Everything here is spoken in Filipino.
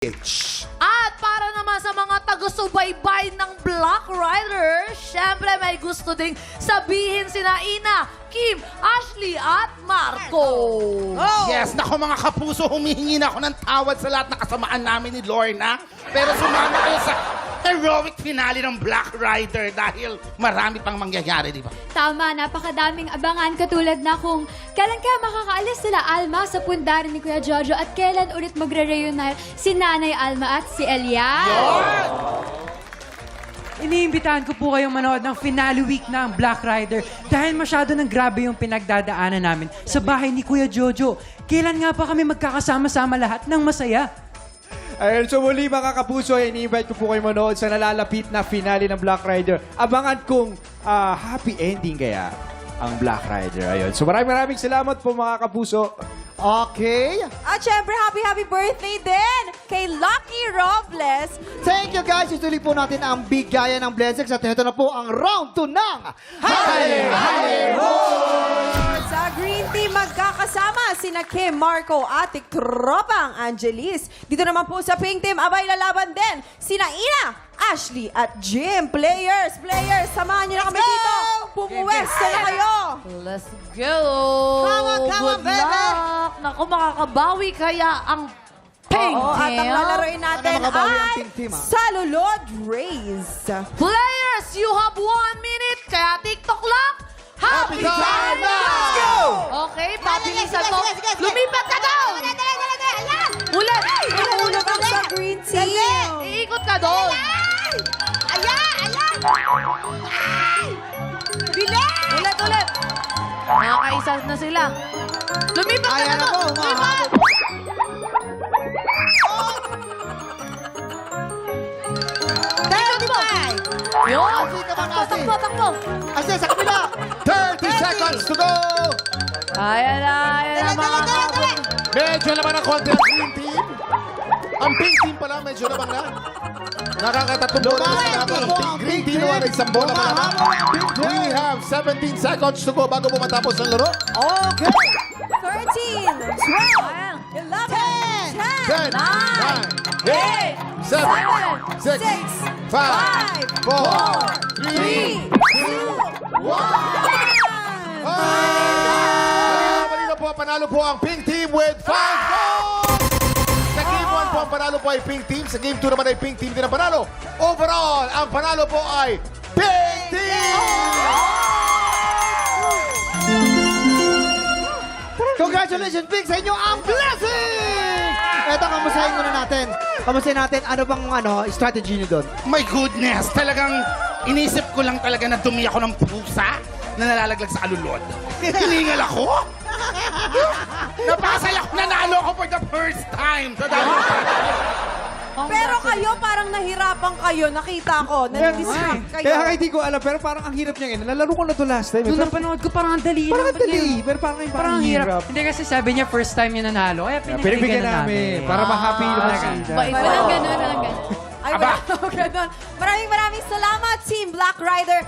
Bitch. At para naman sa mga taga-subaybay ng Black Rider, syempre may gusto ding sabihin sina Ina, Kim, Ashley at Marco. Yes, nako mga kapuso, humihingi na ako ng tawad sa lahat na kasamaan namin ni Lorna. Pero sumama kayo sa heroic finale ng Black Rider dahil marami pang mangyayari, di ba? Tama, napakadaming abangan katulad na kung kailan kaya makakaalis sila Alma sa pundaran ni Kuya Jojo at kailan ulit magre-reunite si Nanay Alma at si Elia. Iniimbitahan ko po kayong manood ng finale week ng Black Rider dahil masyado ng grabe yung pinagdadaanan namin sa bahay ni Kuya Jojo. Kailan nga pa kami magkakasama-sama lahat ng masaya? Ayun, so muli mga kapuso, ini-invite ko po kayo manood sa nalalapit na finale ng Black Rider. Abangan kung ah, happy ending kaya ang Black Rider. Ayun. So maraming maraming salamat po mga kapuso. Okay. At syempre, happy happy birthday din kay Lucky Robles. Thank you guys. Ituloy po natin ang bigayan ng Blessings at ito na po ang round 2 ng Hale! Sa Green Team, magkakasama sina Kim, Marco, Atik, Tropang, Angelis. Dito naman po sa Pink Team, abay lalaban din sina Ina, Ashley at Jim. Players, players, samahan niyo na kami dito. Pumuwesto na kayo. Let's go! Come on, come on, Good baby! luck! Naku, makakabawi kaya ang pink Oo, at ang team. lalaroin natin Sana makabawi ang ay Pink Team, ah. Salulod Race. Players, you have one minute, kaya TikTok clock. Happy time now! Let's go! Okay, pabilisan mo. Lumipat ka doon! Ulit! Ulit! Nahulog ang sa Green Team. Iikot ka doon! Ulit, ulit! Nakakaisa na sila. Lumipat ka Ayan na doon! Lumipat! Ikot mo! Yun! Kasi Takbo, kasi? takbo, takbo! Ase, sa kabila! 30 seconds to go! Ayan na, ayan na mga kabon. Medyo naman ang konti ang green team. Ang pink team pala, medyo naman na. Nakakatatlong bola na ang pink green team naman ay isang bola pa naman. We have 17 seconds to go bago po matapos ang laro. Okay! 13, 12, 11, 10, 10, 9, 8, 7, 6, 5, 4, 3, 2, 1. Panalo po ang pink team with 5 goals! Sa game 1 po, ang panalo po ay pink team. Sa game 2 naman ay pink team din ang panalo. Overall, ang panalo po ay pink team! Congratulations, Pink, sa inyo ang blessing! Eto, kamusahin muna natin. Kamusahin natin, ano bang ano, strategy niyo doon? My goodness, talagang inisip ko lang talaga na dumi ako ng pusa na nalalaglag sa alulod. Hiningal ako? Napasay ako, nanalo ako for the first time. Sa dami Pero kayo parang nahirapan kayo. Nakita ko. Na-distract kayo. Kaya nga hindi ko alam, pero parang ang hirap niya. Nalaro ko na to last time. eh. Doon Pero napanood ko parang ang dali. parang lang. ang dali. Pero parang, parang, Parang ang hirap. Hindi kasi sabi niya first time niya nanalo. Kaya Pinagbigyan pinagbigyan na namin. namin. Para ma-happy naman talaga. sila. Bait Walang ganun, walang ganun. Ay, wala. Ganun. Maraming maraming salamat, Team Black Rider.